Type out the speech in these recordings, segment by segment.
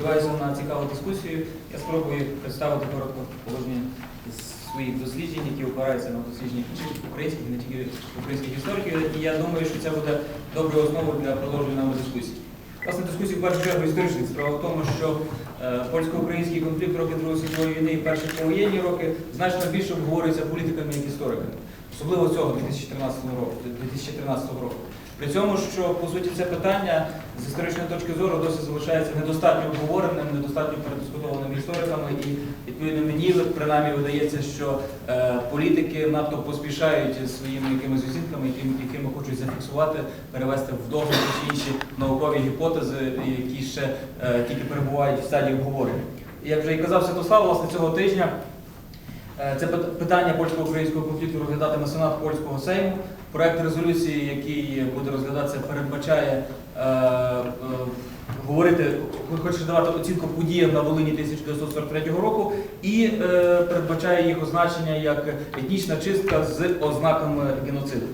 Сподіваюся на цікаву дискусію. Я спробую представити коротко положення своїх досліджень, які опираються на дослідження інших українських, не тільки українських істориків. І я думаю, що це буде доброю основою для продовження нами дискусії. Власне, дискусії в першу чергу історичних. Справа в тому, що е, польсько-український конфлікт роки Другої світової війни і перші повоєнні роки значно більше обговорюється політиками, як істориками. Особливо цього 2014 року. 2013 року. При цьому, що по суті це питання з історичної точки зору досі залишається недостатньо обговореним, недостатньо передискутованим істориками, і відповідно мені принаймні видається, що е, політики надто поспішають своїми якимись оцінками, якими, якими хочуть зафіксувати, перевести в догляд інші наукові гіпотези, які ще е, тільки перебувають в стадії обговорення. Як вже і казав Святослав, власне цього тижня. Е, Це питання польсько-українського конфлікту розглядатиме Сенат польського Сейму. Проект резолюції, який буде розглядатися, передбачає е, е, говорити, хоче давати оцінку подіям на Волині 1943 року і е, передбачає їх означення як етнічна чистка з ознаками геноциду.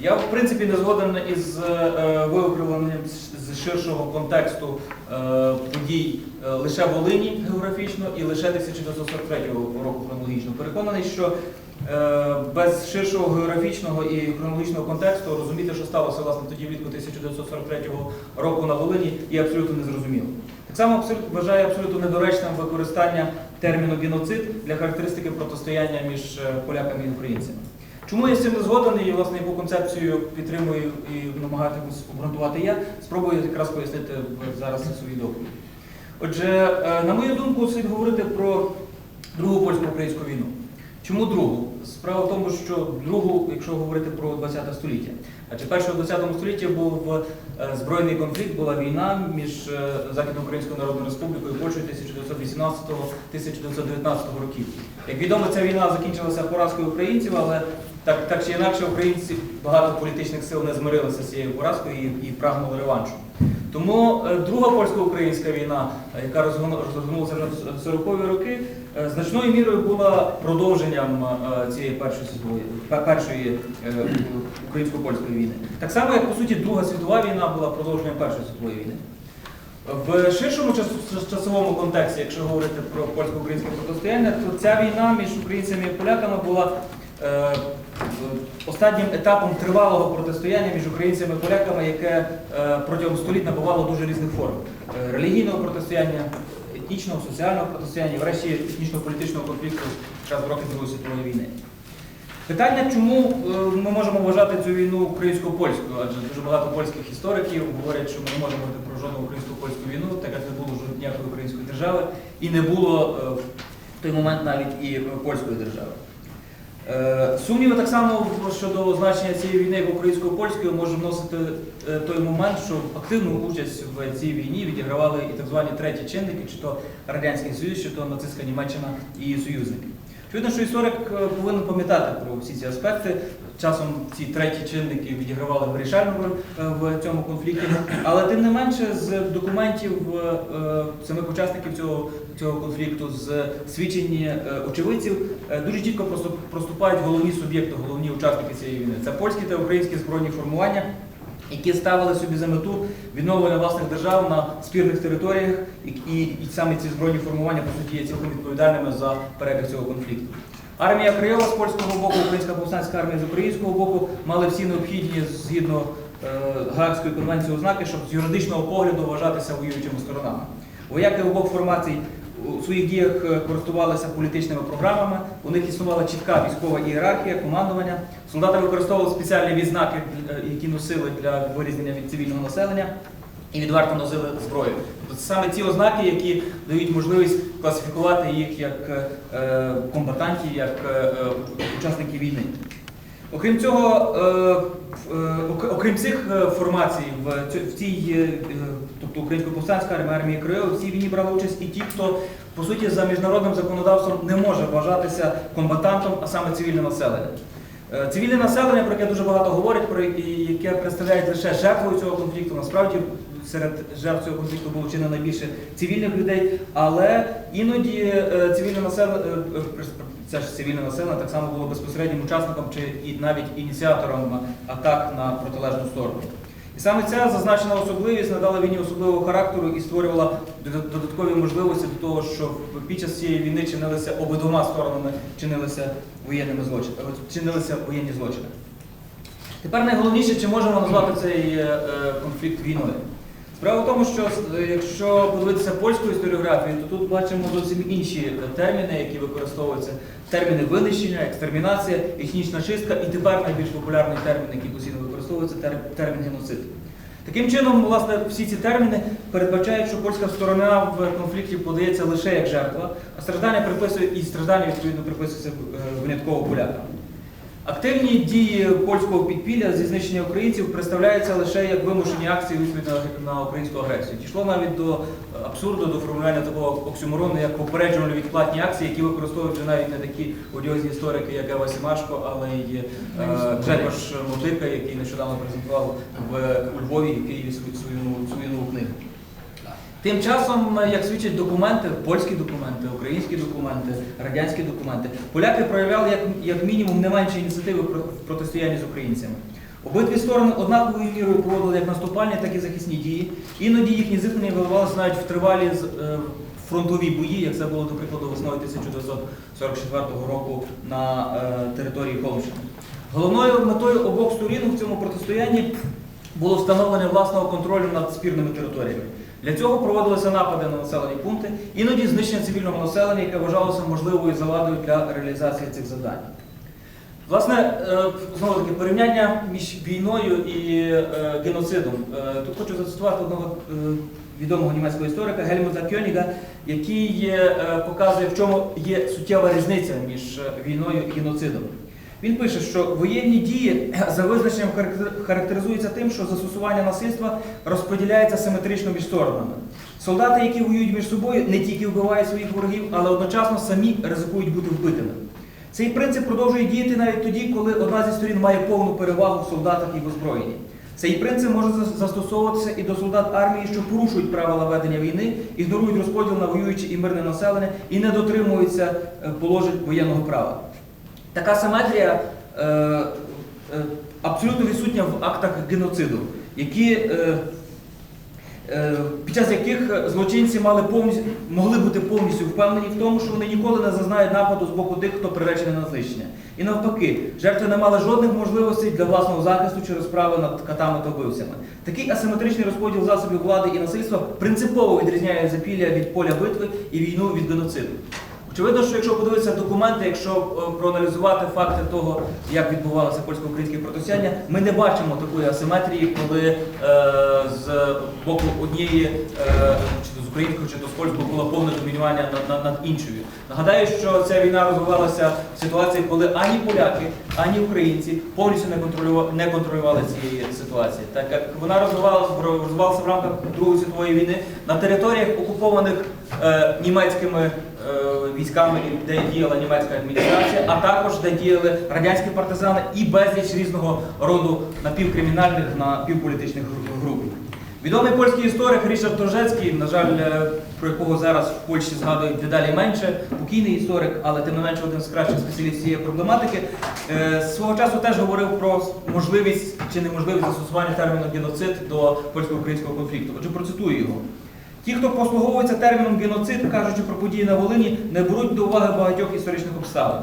Я в принципі не згоден із е, виокремленням з- ширшого контексту е, подій е, лише Волині географічно і лише 1943 року хронологічно. Переконаний, що е, без ширшого географічного і хронологічного контексту розуміти, що сталося власне тоді влітку 1943 року на Волині, є абсолютно незрозуміло. Так само вважаю абсолютно недоречним використання терміну геноцид для характеристики протистояння між е, поляками і українцями. Чому я з цим не згоден і власне яку концепцію підтримую і намагатимусь обґрунтувати я, спробую якраз пояснити зараз у своїй доповіді. Отже, е, на мою думку, слід говорити про Другу польсько-українську війну. Чому другу? Справа в тому, що другу, якщо говорити про ХХ століття. Адже першого в ХХ столітті був е, збройний конфлікт, була війна між е, Західноукраїнською Народною Республікою і Польщею 1918-1919 років. Як відомо, ця війна закінчилася поразкою українців, але так, так чи інакше українці багато політичних сил не змирилися з цією поразкою і, і прагнули реваншу. Тому е, друга польсько-українська війна, е, яка розгорнулася вже в 40-ві роки, е, значною мірою була продовженням цієї першої першої українсько-польської війни. Так само, як по суті Друга світова війна була продовженням Першої світової війни. В ширшому часовому контексті, якщо говорити про польсько-українське протистояння, то ця війна між українцями і поляками була останнім етапом тривалого протистояння між українцями і поляками, яке е, протягом століть набувало дуже різних форм: Е, релігійного протистояння, етнічного, соціального протистояння, врешті етнічно-політичного конфлікту якраз в роки Другої світової війни. Питання, чому е, ми можемо вважати цю війну українсько-польською, адже дуже багато польських істориків говорять, що ми не можемо говорити про жодну українсько-польську війну, так як не було ніякої української держави, і не було в той момент навіть і польської держави. Е, Сумніви так само щодо значення цієї війни як українсько-польської може вносити е, той момент, що активну участь в цій війні відігравали і так звані треті чинники, чи то Радянський Союз, чи то нацистська Німеччина і союзники. Очевидно, що історик е, повинен пам'ятати про всі ці аспекти. Часом ці треті чинники відігравали вирішальну роль е, в цьому конфлікті, але тим не менше з документів е, самих учасників цього, цього конфлікту, з свідчень очевидців, дуже чітко проступають головні суб'єкти, головні учасники цієї війни. Це польські та українські збройні формування, які ставили собі за мету відновлення власних держав на спірних територіях, і, і, і саме ці збройні формування по суті є цілком відповідальними за перебіг цього конфлікту. Армія Крайова з польського боку, українська повстанська армія з українського боку мали всі необхідні згідно е, Гаагської конвенції ознаки, щоб з юридичного погляду вважатися воюючими сторонами. Вояки обох формацій у своїх діях е, користувалися політичними програмами, у них існувала чітка військова ієрархія, командування. Солдати використовували спеціальні відзнаки, е, які носили для вирізнення від цивільного населення і відверто носили зброю. Тобто це саме ці ознаки, які дають можливість класифікувати їх як е, комбатантів, як учасників війни. Окрім цього, окрім цих формацій, в цій, тобто Українсько-повстанська армія, армії Кривого, в цій війні брали участь і ті, хто по суті за міжнародним законодавством не може вважатися комбатантом, а саме цивільне населення. Е, Цивільне населення, про яке дуже багато говорять, про яке- і представляє лише жертвою цього конфлікту, насправді серед жертв цього конфлікту було вчинено найбільше цивільних людей, але іноді е, цивільне населення, е, це ж цивільне населення так само було безпосереднім учасником чи і навіть ініціатором атак на протилежну сторону. І саме ця зазначена особливість надала війні особливого характеру і створювала додаткові можливості до того, щоб під час цієї війни чинилися обидвома сторонами чинилися воєнними злочинами, чинилися воєнні злочини. Тепер найголовніше, чи можемо назвати цей е, е, конфлікт війною. Справа в тому, що е, якщо подивитися польську історіографію, то тут бачимо зовсім інші е, терміни, які використовуються. Терміни винищення, екстермінація, етнічна чистка і тепер найбільш популярний термін, який постійно використовується, термін геноцид. Таким чином, власне, всі ці терміни передбачають, що польська сторона в конфлікті подається лише як жертва, а страждання приписує і страждання відповідно приписується е, винятково полякам. Активні дії польського підпілля зі знищення українців представляються лише як вимушені акції у відповідь на, українську агресію. Дійшло навіть до е, абсурду, до формулювання такого оксюморону, як попереджувальні відплатні акції, які використовують вже навіть не такі одіозні історики, як Ева Сімашко, але й Джекош Мотика, який нещодавно презентував в Львові і Києві свою, свою, свою нову книгу. Тим часом, е, як свідчать документи, польські документи, українські документи, радянські документи, поляки проявляли як, як мінімум не менше ініціативи в протистоянні з українцями. Обидві сторони однаковою мірою проводили як наступальні, так і захисні дії. Іноді їхні зіткнення виливалися навіть в тривалі е, фронтові бої, як це було, до прикладу, весною 1944 року на е, території Холмщини. Головною метою обох сторін в цьому протистоянні було встановлення власного контролю над спірними територіями. Для цього проводилися напади на населені пункти, іноді знищення цивільного населення, яке вважалося можливою завадою для реалізації цих завдань. Власне, е, знову таки порівняння між війною і е, геноцидом. Е, Тут хочу зацитувати одного відомого німецького історика Гельмута Кьоніга, який показує, в чому є суттєва різниця між війною і геноцидом. Він пише, що воєнні дії за визначенням характеризуються тим, що застосування насильства розподіляється симетрично між сторонами. Солдати, які воюють між собою, не тільки вбивають своїх ворогів, але одночасно самі ризикують бути вбитими. Цей принцип продовжує діяти навіть тоді, коли одна зі сторін має повну перевагу в солдатах і в озброєнні. Цей принцип може застосовуватися і до солдат армії, що порушують правила ведення війни, ігнорують розподіл на воююче і мирне населення і не дотримуються е, положень воєнного права. Така симетрія е, е, абсолютно відсутня в актах геноциду, які, е, е, під час яких злочинці мали повністю, могли бути повністю впевнені в тому, що вони ніколи не зазнають нападу з боку тих, хто приречений на знищення. І навпаки, жертви не мали жодних можливостей для власного захисту чи розправи над катами та вбивцями. Такий асиметричний розподіл засобів влади і насильства принципово відрізняє запілля від поля битви і війну від геноциду. Очевидно, що якщо подивитися документи, якщо е, проаналізувати факти того, як відбувалося польсько-українське протистояння, ми не бачимо такої асиметрії, коли е, з боку однієї, е, чи то з українського, чи то з польського було повне домінування над, над, над іншою. Нагадаю, що ця війна розвивалася в ситуації, коли ані поляки, ані українці повністю не контролювали, не контролювали цієї ситуації. Так як вона розвивалася, розвивалася в рамках Другої світової війни на територіях окупованих е, німецькими військами, де діяла німецька адміністрація, а також де діяли радянські партизани і безліч різного роду напівкримінальних, напівполітичних гру- груп. Відомий польський історик Рішард Торжецький, на жаль, е, про якого зараз в Польщі згадують дедалі менше, покійний історик, але тим не менше один з кращих спеціалістів цієї проблематики, е, свого часу теж говорив про можливість чи неможливість застосування терміну геноцид до польсько-українського конфлікту. Отже, процитую його. Ті, хто послуговується терміном геноцид, кажучи про події на Волині, не беруть до уваги багатьох історичних обставин.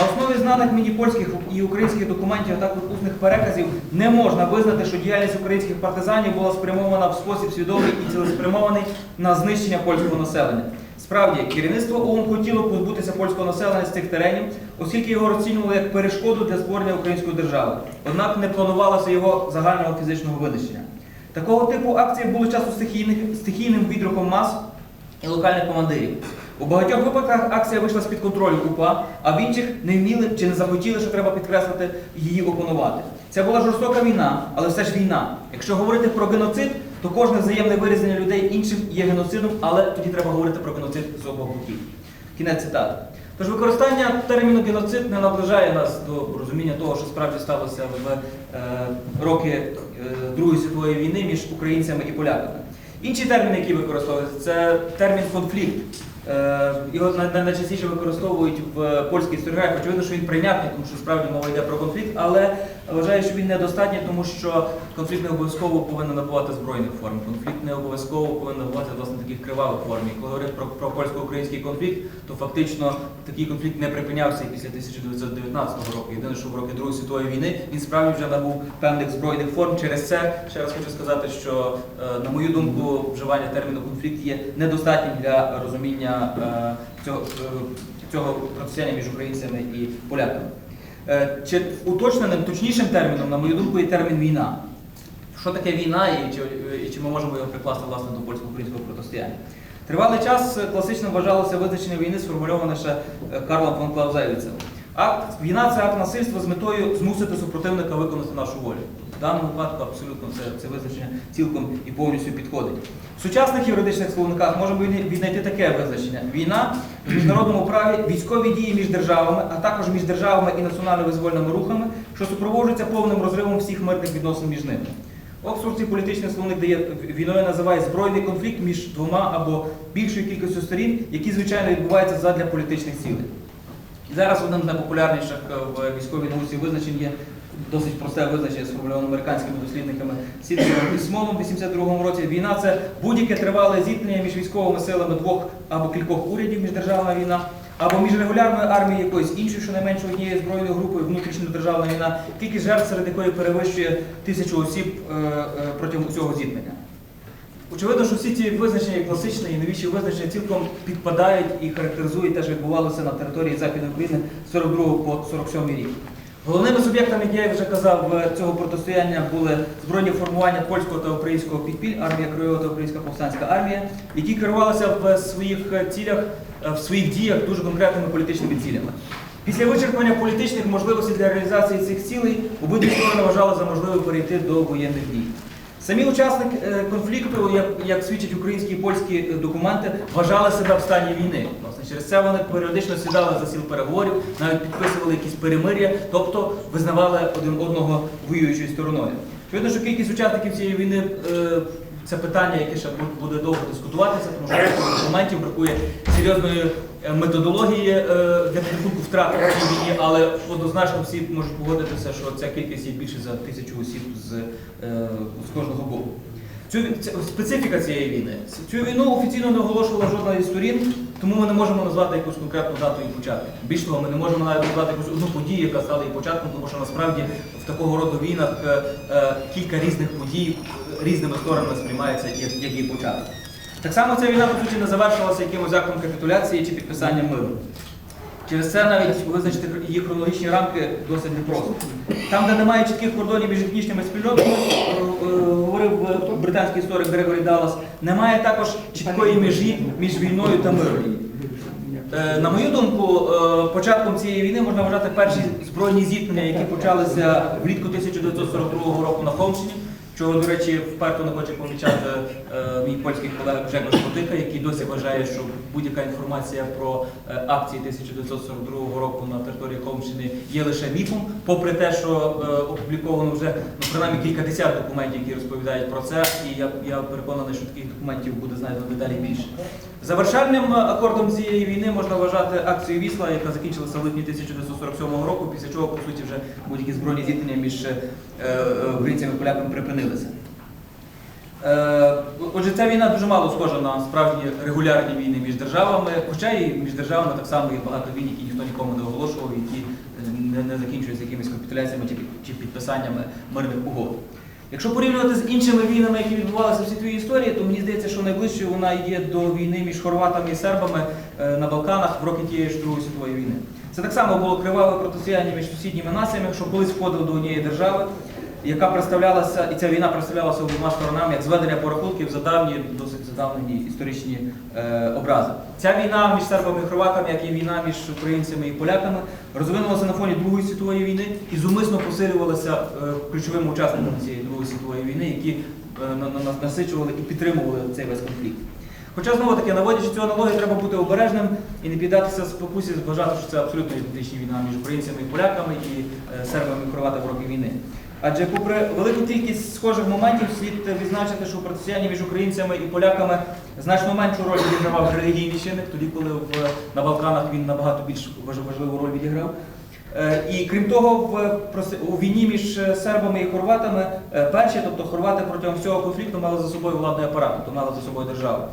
На основі знаних мені польських і українських документів, а також усних переказів, не можна визнати, що діяльність українських партизанів була спрямована в спосіб свідомий і цілеспрямований на знищення польського населення. Справді, керівництво ОУН хотіло позбутися польського населення з цих теренів, оскільки його розцінювали як перешкоду для створення української держави. Однак не планувалося його загального фізичного винищення. Такого типу акції були часто стихійним відрухом мас і локальних командирів. У багатьох випадках акція вийшла з-під контролю УПА, а в інших не вміли чи не захотіли, що треба підкреслити, її опанувати. Це була жорстока війна, але все ж війна. Якщо говорити про геноцид, то кожне взаємне вирізання людей іншим є геноцидом, але тоді треба говорити про геноцид з обох боків. Кінець цитати. Тож використання терміну геноцид не наближає нас до розуміння того, що справді сталося в е, роки Другої світової війни між українцями і поляками. Інший термін, який використовується, це термін конфлікт. Е, Його най- най- найчастіше використовують в польській історіографії. Очевидно, що він прийнятний, тому що справді мова йде про конфлікт, але вважаю, що він недостатній, тому що конфлікт не обов'язково повинен набувати збройних форм. Конфлікт не обов'язково повинен набувати власне таких кривавих форм. І коли говорити про, про польсько-український конфлікт, то фактично такий конфлікт не припинявся і після 1919 року. Єдине, що в роки Другої світової війни він справді вже набув певних збройних форм. Через це ще раз хочу сказати, що е, на мою думку, вживання терміну конфлікт є недостатнім для розуміння е, цього, е, цього протистояння між українцями і поляками. Е, Чи уточненим, точнішим терміном, на мою думку, є термін війна. Що таке війна і чи, і чи ми можемо його прикласти власне до польсько-українського протистояння? Тривалий час класично вважалося визначення війни, сформульоване ще е, Карлом фон Клаузевіцем. Акт війна це акт насильства з метою змусити супротивника виконати нашу волю. В даному випадку абсолютно це, це визначення цілком і повністю підходить. В сучасних юридичних словниках можемо віднайти таке визначення: війна в міжнародному праві військові дії між державами, а також між державами і національно-визвольними рухами, що супроводжуються повним розривом всіх мирних відносин між ними. Оксфордський політичний словник дає війною називає збройний конфлікт між двома або більшою кількістю сторін, які звичайно відбуваються задля політичних цілей. І зараз одним з найпопулярніших е, в військовій науці визначень є досить просте визначення, сформульоване американськими дослідниками Смолом в 82-му році. Війна це будь-яке тривале зіткнення між військовими силами двох або кількох урядів, міждержавна війна, або між регулярною армією якоїсь іншої, щонайменше однією збройною групою, внутрішньодержавна війна, кількість жертв, серед якої перевищує тисячу осіб е, е, протягом усього зіткнення. Очевидно, що всі ці визначення класичні і новіші визначення цілком підпадають і характеризують те, що відбувалося на території Західної України з 42 по 47 рік. Головними суб'єктами, як я вже казав, в цього протистояння були збройні формування польського та українського підпіль, армія Краєва та Українська повстанська армія, які керувалися в своїх цілях, е, в своїх діях дуже конкретними політичними цілями. Після вичерпання політичних можливостей для реалізації цих цілей обидві сторони вважали за можливе перейти до воєнних дій. Самі учасники е, конфлікту, як, як свідчать українські і польські е, документи, вважали себе в стані війни. Власне, через це вони періодично сідали за сіл переговорів, навіть підписували якісь перемир'я, тобто визнавали один одного воюючою стороною. Очевидно, що кількість учасників цієї війни е, це питання, яке ще буде довго дискутуватися, тому що документів бракує серйозної методології е, для підрахунку втрат війні, але однозначно всі можуть погодитися, що ця кількість є більше за тисячу осіб з, е, з кожного боку. Цю специфіка цієї війни. Цю війну офіційно не оголошувала жодна із сторін, тому ми не можемо назвати якусь конкретну дату її початку. Більш того, ми не можемо навіть назвати якусь одну подію, яка стала її початком, тому що насправді в такого роду війнах е, е, кілька різних подій е, різними сторонами сприймається як її початок. Так само ця війна, по суті, не завершилася якимось актом капітуляції чи підписанням миру. Через це навіть визначити її хронологічні рамки досить непросто. Там, де немає чітких кордонів між етнічними спільнотами, е, говорив британський історик Грегорі Даллас, немає також чіткої межі між війною та миром. Е, На мою думку, е, початком цієї війни можна вважати перші збройні зіткнення, які почалися влітку 1942 року на Холмщині. Чого, до речі, вперто не хоче помічати е, мій польський колега Гжегош Мотика, який досі вважає, що будь-яка інформація про е, акції 1942 року на території Холмщини є лише міфом, попри те, що е, опубліковано вже ну, принаймні кілька десят документів, які розповідають про це, і я, я переконаний, що таких документів буде знайдено дедалі більше. Завершальним е, акордом цієї війни можна вважати акцію Вісла, яка закінчилася в липні 1947 року, після чого, по суті, вже будь-які збройні зіткнення між е, е, українцями і поляками припинилися. Отже, ця війна дуже мало схожа на справжні регулярні війни між державами, хоча і між державами так само є багато війн, які ніхто нікому не оголошував, які не закінчуються якимись капітуляціями чи підписаннями мирних угод. Якщо порівнювати з іншими війнами, які відбувалися в світовій історії, то мені здається, що найближчою вона є до війни між хорватами і сербами е, на Балканах в роки тієї ж Другої світової війни. Це так само було криваве протистояння між сусідніми націями, що колись входило до однієї держави, яка представлялася, і ця війна представлялася обома сторонами як зведення порахунків за давні, досить задавнені історичні е, образи. Ця війна між сербами і хорватами, як і війна між українцями і поляками, розвинулася на фоні Другої світової війни і зумисно посилювалася е, ключовими учасниками цієї Другої світової війни, які е, на- на- на- насичували і підтримували цей весь конфлікт. Хоча знову таки, наводячи цю аналогію, треба бути обережним і не піддатися спокусі, вважати, що це абсолютно ідентична війна між українцями і поляками і е, сербами і хорватами в роки війни. Адже попри велику кількість схожих моментів, слід відзначити, що у протистоянні між українцями і поляками значно меншу роль відігравав релігійний чинник, тоді коли в, на Балканах він набагато більш важливу роль відіграв. Е, І крім того, в у війні між е, сербами і хорватами е, перші, тобто хорвати протягом всього конфлікту мали за собою владний апарат, тобто мали за собою державу.